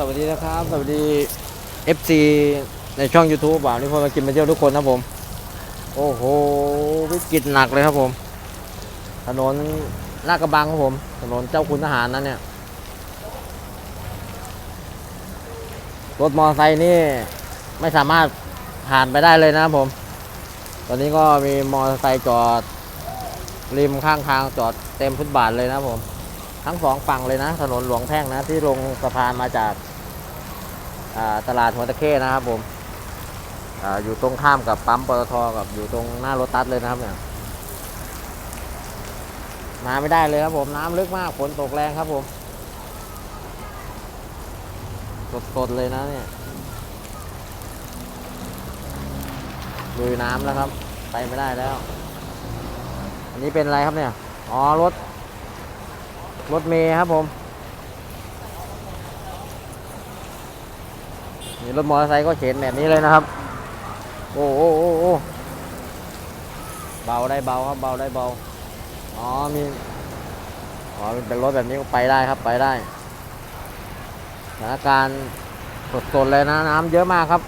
สวัสดีนะครับ สวัสดี FC ในช่อง YouTube บ่าวนี่พอมากินมาเที่ยวทุกคนนะผม โอ้โหวิกฤตหนักเลยครับผม ถนนลาดกระบังครับผม ถนนเจ้าคุณทหารนั่นเนี่ย รถมอเตอร์ไซค์นี่ไม่สามารถผ่านไปได้เลยนะครับผม ตอนนี้ก็มีมอเตอร์ไซค์จอดริมข้างทางจอดเต็มฟุตบาทเลยนะครับผม ทั้งสองฝั่งเลยนะ ถนนหลวงแพ่งนะ ที่ลงสะพานมาจาก ตลาดหัวตะเข้นะครับผมออยู่ตรงข้ามกับปั๊มปตทกับอยู่ตรงหน้ารถตัสเลยนะครับเนี่ยมาไม่ได้เลยครับผมน้ำลึกมากฝนตกแรงครับผมสดๆเลยนะเนี่ยลุยน้ำแล้วครับ ไปไม่ได้แล้ว อันนี้เป็นอะไรครับเนี่ย อ๋อรถ รถเมย์ครับผม นี่รถมอเตอร์ไซค์ก็เข็นแบบนี้เลยนะครับ โอ้โอ้โอ้โอ้เบาได้เบาครับเบาได้เบา อ๋อมี อ๋อเป็นรถแบบนี้ก็ไปได้ครับไปได้สถานการณ์สดๆเลยนะน้ำเยอะมากครับ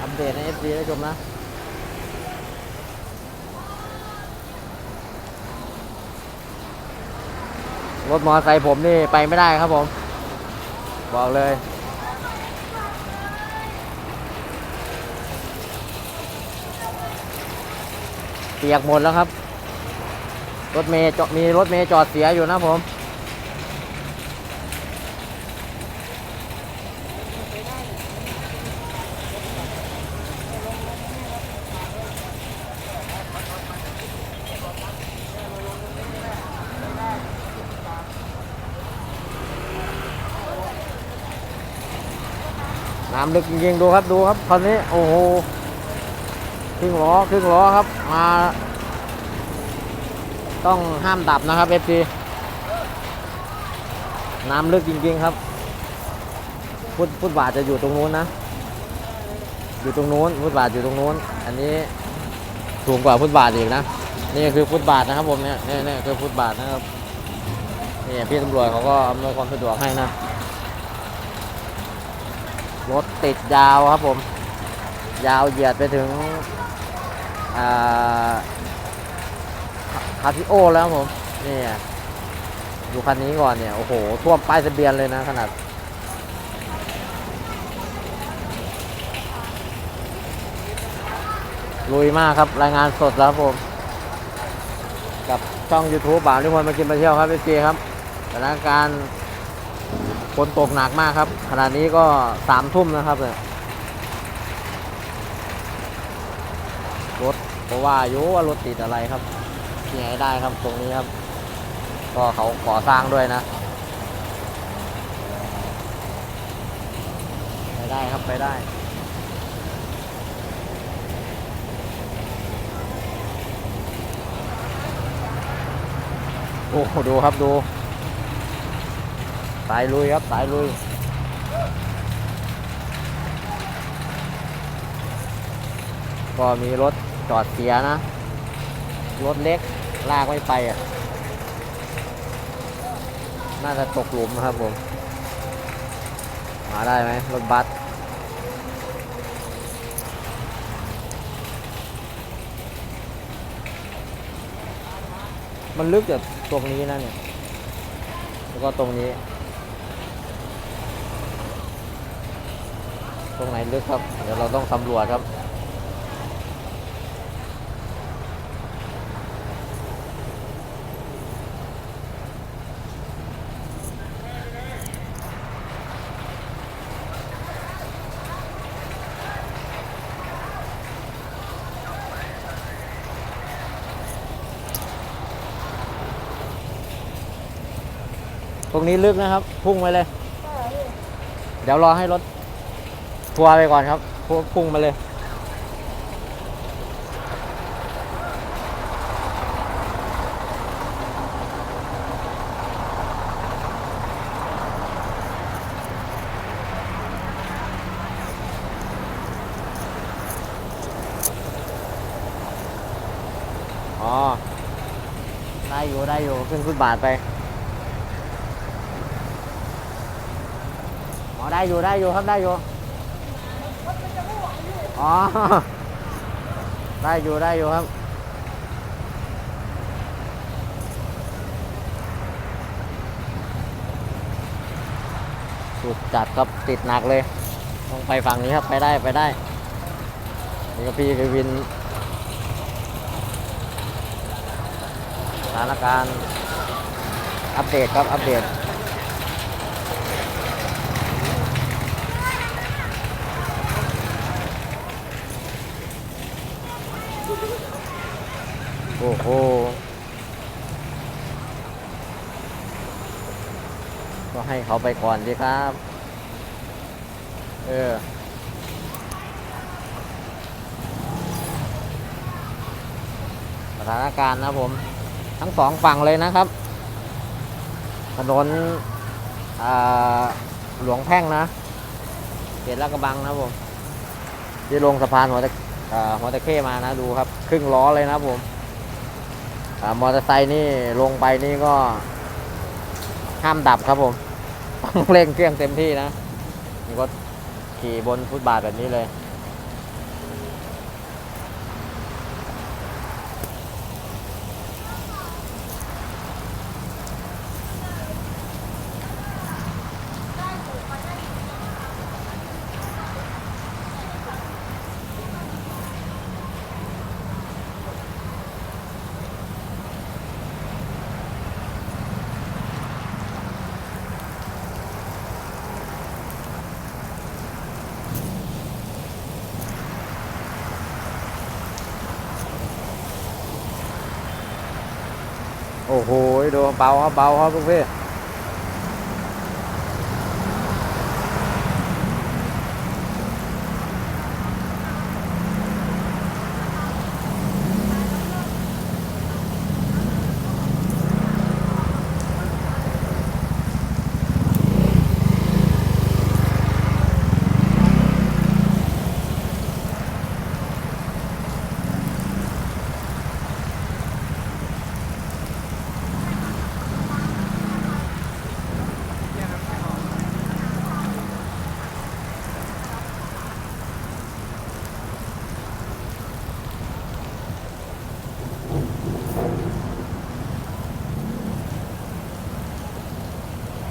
อัปเดตให้เอฟซีได้ชมนะรถมอเตอร์ไซค์ผมนี่ไปไม่ได้ครับผม บอกเลย ปียกหมดแล้วครับ รถเมย์จอดมีรถเมย์จอดเสียอยู่นะผมน้ำลึกจริงๆดูครับดูครับคันนี้ โอ้โห ครึ่งล้อครึ่งล้อครับมา ต้องห้ามดับนะครับเอฟซีน้ำลึกจริงๆครับฟุตฟุตบาทจะอยู่ตรงนู้นนะ อยู่ตรงนู้นฟุตบาทอยู่ตรงนู้น อันนี้สูงกว่าฟุตบาทอีกนะ นี่คือฟุตบาทนะครับผมเนี่ยนี่นี่คือฟุตบาทนะครับนี่พี่ตำรวจเขาก็อำนวยความสะดวกให้นะรถติดยาวครับผม ยาวเหยียดไปถึง คาทิโอแล้วครับผมนี่ดูคันนี้ก่อนเนี่ย โอ้โห ท่วมป้ายทะเบียนเลยนะขนาดลุยมากครับ รายงานสดแล้วครับผม กับช่อง YouTube บ่าวนิพนธ์มากินมาเที่ยวครับพี่เจครับสถานการณ์ฝนตกหนักมากครับ ขณะนี้ก็สามทุ่มนะครับเนี่ยรถ เพราะว่าอยู่ว่ารถติดอะไรครับที่ไหนได้ครับตรงนี้ครับ ก็เขาก่อสร้างด้วยนะ ไปได้ครับไปได้โอ้โหดูครับดูสายลุยครับสายลุยก็มีรถ จอดเสียนะ รถเล็กลากไม่ไปอะ น่าจะตกหลุมครับผม มาได้ไหมรถบัสมันลึกจากตรงนี้นะเนี่ย แล้วก็ตรงนี้ ตรงไหนลึกครับ เดี๋ยวเราต้องสำรวจครับ รงนี้ลึกนะครับ พุ่งไปเลย เดี๋ยวรอให้รถทัวร์ไปก่อนครับ พุ่งพุ่งมาเลย อ๋อ ได้อยู่ได้อยู่ ขึ้นฟุตบาทไป ได้อยู่ได้อยู่ครับได้อยู่อ๋อได้อยู่ได้อยู่ครับสุดจัดครับติดหนักเลยต้องไปฝั่งนี้ครับไปได้ไปได้นี่ก็พี่คือวินสถานการณ์อัปเดตครับอัปเดต โอ้โหก็ให้เขาไปก่อนดีครับ เออสถานการณ์นะผม ทั้งสองฝั่งเลยนะครับ ถนนหลวงแพ่งนะเขตลาดกระบังนะผมที่ลงสะพานหัวตะหัวตะเข้มานะดูครับ ครึ่งล้อเลยนะผม มอเตอร์ไซค์นี่ลงไปนี่ก็ ห้ามดับครับผมต้องเร่งเครื่องเต็มที่นะนี่ก็ขี่บนฟุตบาทแบบนี้เลย โอ้โหดูเบาครับเบาครับลูกพี่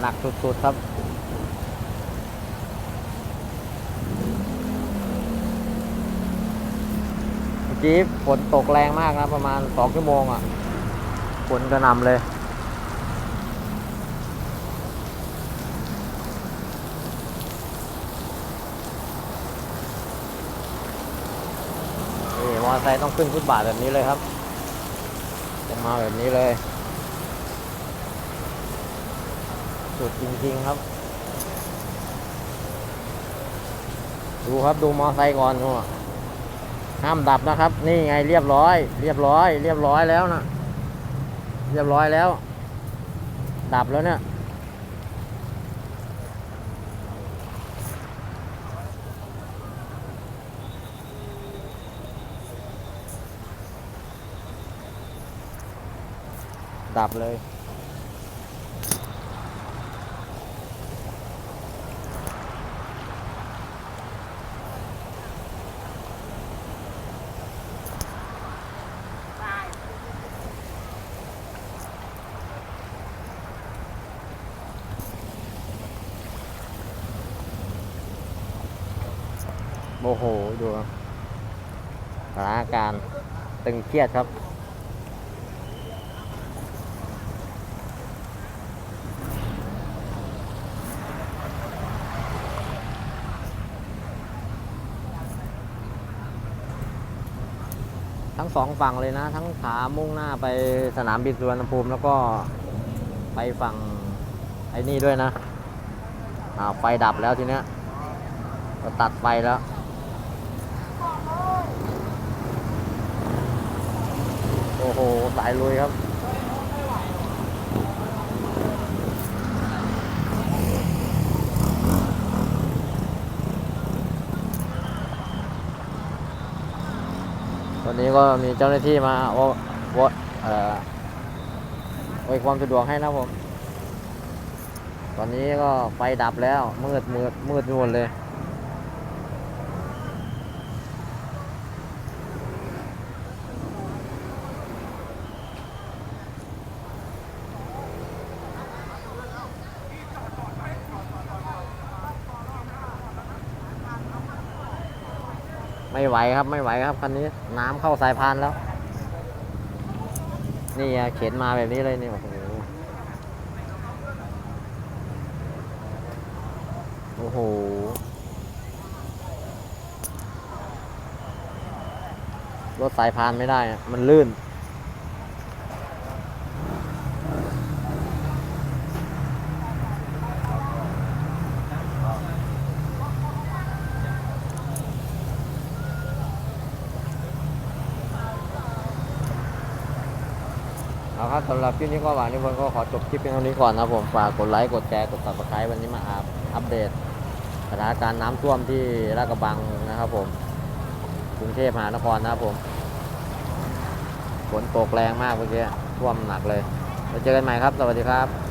หนักสุดๆครับ เมื่อกี้ฝนตกแรงมากนะ ประมาณสองชั่วโมงอะฝนกระนำเลยนี่มอเตอร์ไซค์ต้องขึ้นฟุตบาทแบบนี้เลยครับจะมาแบบนี้เลย สุดจริงๆครับ ดูครับดูมอไซค์ก่อนดูอะห้ามดับนะครับ นี่ไงเรียบร้อย เรียบร้อย เรียบร้อยแล้วนะเรียบร้อยแล้ว ดับแล้วเนี่ยดับเลย โมโห ดูสถานการณ์ตึงเครียดครับ ทั้งสองฝั่งเลยนะ ทั้งขามุ่งหน้าไปสนามบินสุวรรณภูมิแล้วก็ไปฝั่งไอ้นี่ด้วยนะ อ่า ไฟดับแล้วทีเนี้ย ก็ตัดไฟแล้ว โอ้โห สายลุยครับ ตอนนี้ก็มีเจ้าหน้าที่มาว่าว่าเอ่อวยความสะดวกให้นะผม ตอนนี้ก็ไฟดับแล้ว มืดมืดมืดไปหมดเลย ไม่ไหวครับไม่ไหวครับคันนี้น้ำเข้าสายพานแล้ว นี่เข็นมาแบบนี้เลยนี่โอ้โหโอ้โหรถสายพานไม่ได้ มันลื่น เอาครับสำหรับคลิปนี้ก็หวังที่คนก็ขอจบคลิปเพียงเท่านี้ก่อนนะผมฝากกดไลค์กดแชร์กดซับสไครต์วันนี้มาอัพอัปเดตสถานการณ์น้ำท่วมที่ราชกระบังนะครับผมกรุงเทพมหานครนะครับผมฝนตกแรงมากเมื่อกี้ท่วมหนักเลยแล้วเจอกันใหม่ครับ สวัสดีครับ